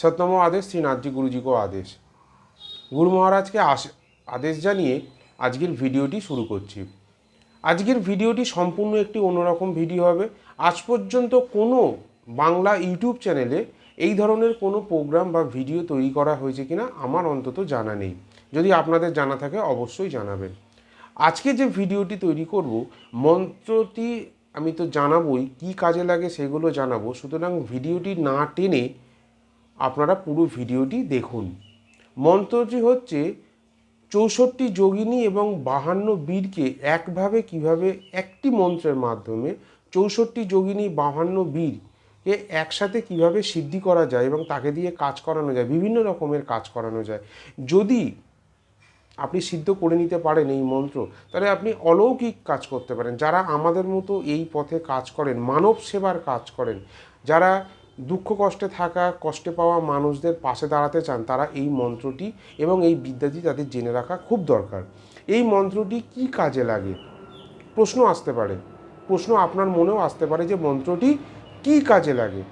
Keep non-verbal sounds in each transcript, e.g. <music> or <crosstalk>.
সত্যম আদেশ শ্রীনাথজি গুরুজিকও আদেশ। গুরু মহারাজকে আদেশ জানিয়ে আজকের ভিডিওটি শুরু করছি। আজকের ভিডিওটি সম্পূর্ণ একটি অন্যরকম ভিডিও হবে। আজ পর্যন্ত কোনো বাংলা ইউটিউব চ্যানেলে এই ধরনের কোনো প্রোগ্রাম বা ভিডিও তৈরি করা হয়েছে কিনা আমার অন্তত জানা নেই। যদি আপনাদের জানা থাকে অবশ্যই জানাবেন। আজকে যে ভিডিওটি তৈরি করব, মন্ত্রটি আমি তো জানাবই, কি কাজে লাগে সেগুলো জানাব। সুতরাং ভিডিওটি না টেনে আপনারা পুরো ভিডিওটি দেখুন। মন্ত্রটি হচ্ছে চৌষট্টি যোগিনী এবং বাহান্ন বীরকে একভাবে কীভাবে একটি মন্ত্রের মাধ্যমে চৌষট্টি যোগিনী, বাহান্ন বীরকে একসাথে কীভাবে সিদ্ধি করা যায় এবং তাকে দিয়ে কাজ করানো যায়, বিভিন্ন রকমের কাজ করানো যায়। যদি আপনি সিদ্ধ করে নিতে পারেন এই মন্ত্র, তাহলে আপনি অলৌকিক কাজ করতে পারেন। যারা আমাদের মতো এই পথে কাজ করেন, মানব সেবার কাজ করেন, যারা দুঃখ কষ্টে থাকা, কষ্টে পাওয়া মানুষদের পাশে দাঁড়াতে চান, তারা এই মন্ত্রটি এবং এই বিদ্যাটি তাদের জেনে রাখা খুব দরকার। এই মন্ত্রটি কি কাজে লাগে? প্রশ্ন আসতে পারে। প্রশ্ন আপনার মনেও আসতে পারে যে মন্ত্রটি কি কাজে লাগে?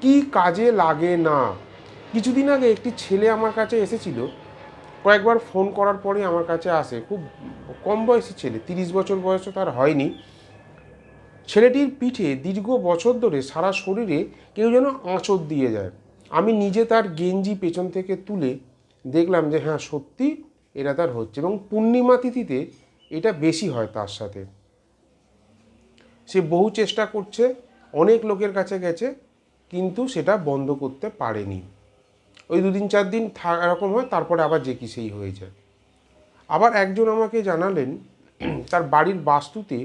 কি কাজে লাগে না? কিছুদিন আগে একটি ছেলে আমার কাছে এসেছিল। কয়েকবার ফোন করার পরে আমার কাছে আসে। খুব কম বয়সী ছেলে, তিরিশ বছর বয়সও তার হয়নি। ছেলেটির পিঠে দীর্ঘ বছর ধরে সারা শরীরে কেউ যেন আঁচড় দিয়ে যায়। আমি নিজে তার গেঞ্জি পেছন থেকে তুলে দেখলাম যে হ্যাঁ সত্যি এটা তার হচ্ছে এবং পূর্ণিমা তিথিতে এটা বেশি হয় তার সাথে। সে বহু চেষ্টা করছে, অনেক লোকের কাছে গেছে, কিন্তু সেটা বন্ধ করতে পারেনি। ওই দুদিন, চার দিন এরকম হয়, তারপরে আবার যে কি সেই হয়ে যায়। আবার একজন আমাকে জানালেন, তার বাড়ির বাস্তুতে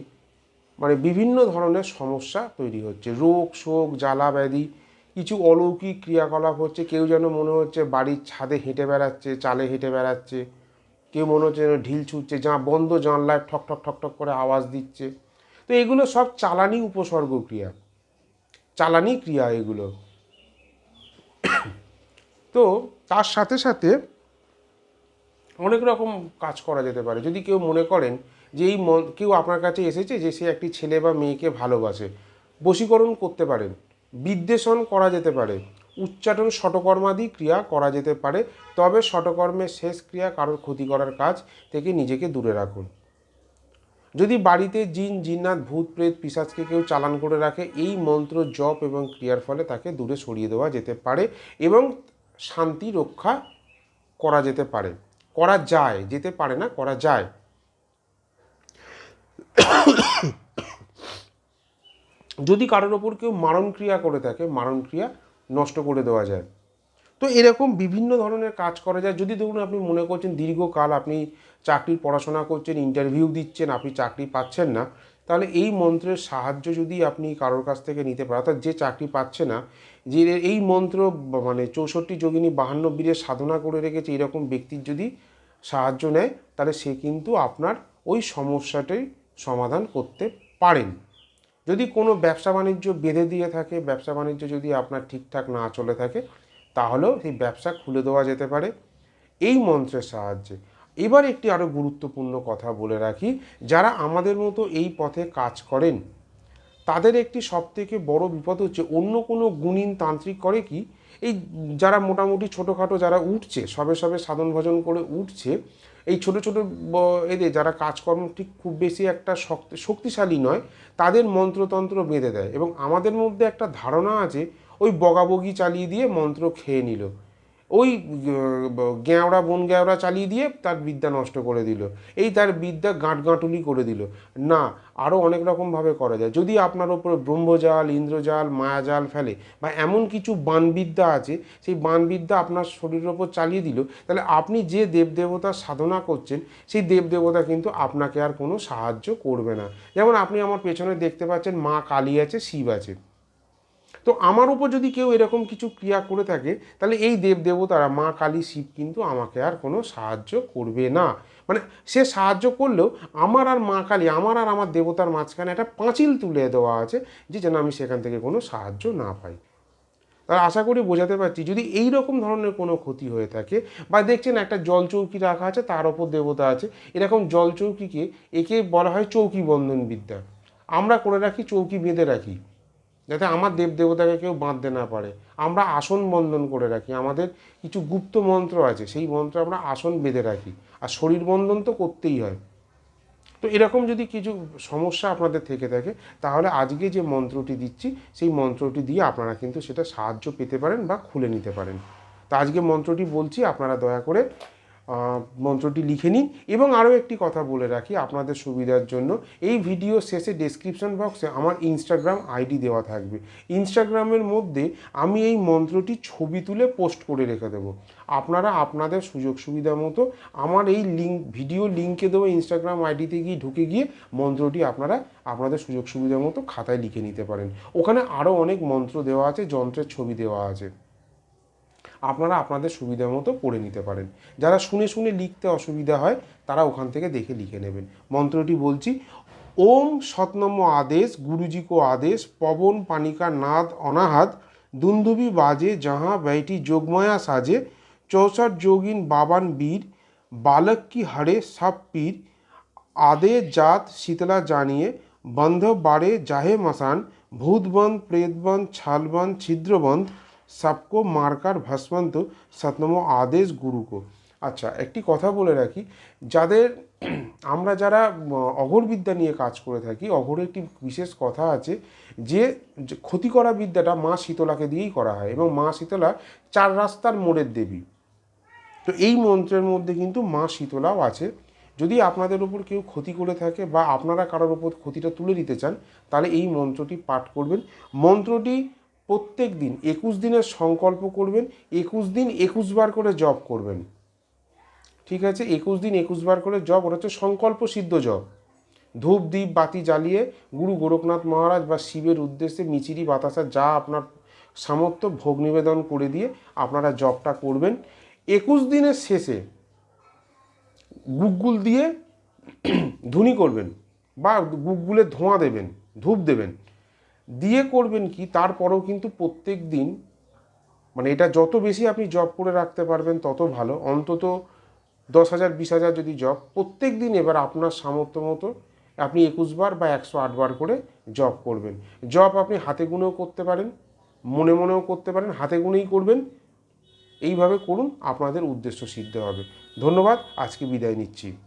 মানে বিভিন্ন ধরনের সমস্যা তৈরি হচ্ছে। রোগ, শোক, জ্বালা, ব্যাধি, কিছু অলৌকিক ক্রিয়াকলাপ হচ্ছে। কেউ যেন মনে হচ্ছে বাড়ির ছাদে হেঁটে বেড়াচ্ছে, চালে হেঁটে বেড়াচ্ছে। কেউ মনে হচ্ছে যেন ঢিল ছুটছে, যা বন্ধ জানলায় ঠক ঠক ঠক ঠক করে আওয়াজ দিচ্ছে। তো এগুলো সব চালানি উপসর্গ ক্রিয়া। চালানি ক্রিয়া এগুলো। <coughs> তো তার সাথে সাথে অনেক রকম কাজ করা যেতে পারে। যদি কেউ মনে করেন যে এই কেউ আপনার কাছে এসেছে যে সে একটি ছেলে বা মেয়েকে ভালোবাসে, বশীকরণ করতে পারেন বিদ্বেষণ করা যেতে পারে উচ্চাটন শটকর্মাদি ক্রিয়া করা যেতে পারে, তবে শটকর্মের শেষ ক্রিয়া কারোর ক্ষতি করার কাজ থেকে নিজেকে দূরে রাখুন। যদি বাড়িতে জিন, জিন্নাত, ভূত, প্রেত পিসাজকে কেউ চালান করে রাখে, এই মন্ত্র, জপ এবং ক্রিয়ার ফলে তাকে দূরে সরিয়ে দেওয়া যেতে পারে এবং শান্তি রক্ষা করা যেতে পারে। করা যায়, যেতে পারে না, করা যায়। যদি কারোর ওপর কেউ মারণ ক্রিয়া করে থাকে মারণ ক্রিয়া নষ্ট করে দেওয়া যায়। তো এরকম বিভিন্ন ধরনের কাজ করা যায়। যদি ধরুন আপনি মনে করছেন দীর্ঘকাল আপনি চাকরির পড়াশোনা করছেন ইন্টারভিউ দিচ্ছেন, আপনি চাকরি পাচ্ছেন না, তাহলে এই মন্ত্রের সাহায্য যদি আপনি কারোর কাছ থেকে নিতে পারেন, অর্থাৎ যে চাকরি পাচ্ছে না, যে এই মন্ত্র মানে চৌষট্টি যোগিনী বাহান্ন বীরের সাধনা করে রেখেছে এরকম ব্যক্তির যদি সাহায্য নেয়, তাহলে সে কিন্তু আপনার ওই সমস্যাটাই সমাধান করতে পারেন। যদি কোনো ব্যবসা বাণিজ্য বেঁধে দিয়ে থাকে, ব্যবসা বাণিজ্য যদি আপনার ঠিকঠাক না চলে থাকে, তাহলেও সেই ব্যবসা খুলে দেওয়া যেতে পারে। এই মন্ত্রের সাহায্যে। এবার একটি আরও গুরুত্বপূর্ণ কথা বলে রাখি, যারা আমাদের মতো এই পথে কাজ করেন, তাদের একটি সবথেকে বড় বিপদ হচ্ছে অন্য কোনো গুণিন তান্ত্রিক করে কি এই যারা মোটামুটি ছোটোখাটো যারা উঠছে, সবে সবে সাধন ভজন করে উঠছে, এই ছোট ছোট এদের যারা কাজকর্ম ঠিক খুব বেশি একটা শক্তি, শক্তিশালী নয়, তাদের মন্ত্রতন্ত্র বেঁধে দেয় এবং আমাদের মধ্যে একটা ধারণা আছে, ওই বগাবগি চালিয়ে দিয়ে মন্ত্র খেয়ে নিল। ওই গ্যাঁওড়া বন গ্যাঁওড়া চালিয়ে দিয়ে তার বিদ্যা নষ্ট করে দিল। এই তার বিদ্যা গাঁট গাঁটুলি করে দিল। না আরও অনেক রকমভাবে করা যায়। যদি আপনার ওপর ব্রহ্মজাল, ইন্দ্রজাল, মায়াজাল ফেলে বা এমন কিছু বানবিদ্যা আছে, সেই বানবিদ্যা আপনার শরীরের ওপর চালিয়ে দিল, তাহলে আপনি যে দেবদেবতার সাধনা করছেন, সেই দেবদেবতা কিন্তু আপনাকে আর কোনো সাহায্য করবে না। যেমন আপনি আমার পেছনে দেখতে পাচ্ছেন মা কালী আছে, শিব আছে। তো আমার উপর যদি কেউ এরকম কিছু ক্রিয়া করে থাকে, তাহলে এই দেব দেবতারা মা কালী, শিব কিন্তু আমাকে আর কোনো সাহায্য করবে না। মানে সে সাহায্য করলেও আমার আর মা কালী, আমার আর আমার দেবতার মাঝখানে একটা পাঁচিল তুলে দেওয়া আছে যে যেন আমি সেখান থেকে কোনো সাহায্য না পাই। তাহলে আশা করি বোঝাতে পারছি, যদি এই রকম ধরনের কোনো ক্ষতি হয়ে থাকে বা দেখছেন একটা জল চৌকি রাখা আছে, তার ওপর দেবতা আছে, এরকম জল চৌকিকে একে বলা হয় চৌকি বন্ধন বিদ্যা আমরা করে রাখি, চৌকি বেঁধে রাখি। আমার দেব দেবতাকে কেউ বাঁধতে না পারে। আমরা আসন বন্ধন করে রাখি। আমাদের কিছু গুপ্ত মন্ত্র আছে, সেই মন্ত্র আমরা আসন বেঁধে রাখি। আর শরীর বন্ধন তো করতেই হয়। তো এরকম যদি কিছু সমস্যা আপনাদের থেকে থাকে, তাহলে আজকে যে মন্ত্রটি দিচ্ছি, সেই মন্ত্রটি দিয়ে আপনারা কিন্তু সেটা সাহায্য পেতে পারেন বা খুলে নিতে পারেন। তো আজকে মন্ত্রটি বলছি, আপনারা দয়া করে মন্ত্রটি লিখে নিন। এবং আরও একটি কথা বলে রাখি আপনাদের সুবিধার জন্য। এই ভিডিও শেষে ডেসক্রিপশন বক্সে আমার ইনস্টাগ্রাম আইডি দেওয়া থাকবে। ইনস্টাগ্রামের মধ্যে আমি এই মন্ত্রটি ছবি তুলে পোস্ট করে রেখে দেবো। আপনারা আপনাদের সুযোগ সুবিধা মতো আমার এই লিঙ্ক ভিডিও লিঙ্কে দেবো ইনস্টাগ্রাম আইডিতে গিয়ে ঢুকে গিয়ে মন্ত্রটি আপনারা আপনাদের সুযোগ সুবিধা মতো খাতায় লিখে নিতে পারেন। ওখানে আরও অনেক মন্ত্র দেওয়া আছে, যন্ত্রের ছবি দেওয়া আছে। আপনারা আপনাদের সুবিধা মতো পড়ে নিতে পারেন। যারা শুনে শুনে লিখতে অসুবিধা হয়, তারা ওখান থেকে দেখে লিখে নেবেন। মন্ত্রটি বলছি, ওম সতনম আদেশ গুরুজি কো আদেশ, পবন পানিকা নাদ অনাহাত, দুন্দুবি বাজে যাহা ব্যয়টি যোগমায়া সাজে, চৌষট যোগিন বাবান বীর, বালক কি হরে সব পীর, আদে জাত শীতলা জানিয়ে বন্ধ বাড়ে জাহে মশান ভূতবন্ধ প্রেতবন্ধ ছালবন্ধ ছিদ্রবন্ধ সবকো মার্কার ভস্মন্ত সতনম আদেশ গুরুকো। আচ্ছা একটি কথা বলে রাখি যাদের <clears throat> আমরা যারা উম, অঘরবিদ্যা নিয়ে কাজ করে থাকি অঘরের একটি বিশেষ কথা আছে যে ক্ষতি করা বিদ্যাটা মা শীতলাকে দিয়েই করা হয় এবং মা শীতলা চার রাস্তার মোড়ের দেবী। তো এই মন্ত্রের মধ্যে কিন্তু মা শীতলাও আছে। যদি আপনাদের উপর কেউ ক্ষতি করে থাকে বা আপনারা কারোর উপর ক্ষতিটা তুলে দিতে চান তাহলে এই মন্ত্রটি পাঠ করবেন। মন্ত্রটি প্রত্যেক দিন একুশ দিনের সংকল্প করবেন, একুশ দিন একুশ বার করে জব করবেন। ঠিক আছে? একুশ দিন একুশ বার করে জব ওটা হচ্ছে সংকল্প সিদ্ধ জব ধূপ দ্বীপ বাতি জ্বালিয়ে গুরু গোরখনাথ মহারাজ বা শিবের উদ্দেশ্যে মিচিরি বাতাসা যা আপনার সামর্থ্য ভোগ নিবেদন করে দিয়ে আপনারা জবটা করবেন। একুশ দিনের শেষে গুগগুল দিয়ে <clears throat> ধুনি করবেন বা গুগগুলে ধোঁয়া দেবেন, ধূপ দেবেন। দিয়ে করবেন কি, তারপরেও কিন্তু প্রত্যেক দিন মানে এটা যত বেশি আপনি জব করে রাখতে পারবেন, তত ভালো। অন্তত দশ হাজার, বিশ হাজার যদি জব প্রত্যেক দিন এবার আপনার সামর্থ্য মতো আপনি একুশ বার বা একশো আট বার করে জব করবেন। জব আপনি হাতে গুনেও করতে পারেন, মনে মনেও করতে পারেন, হাতে গুনেই করবেন। এইভাবে করুন, আপনাদের উদ্দেশ্য সিদ্ধ হবে। ধন্যবাদ, আজকে বিদায় নিচ্ছি।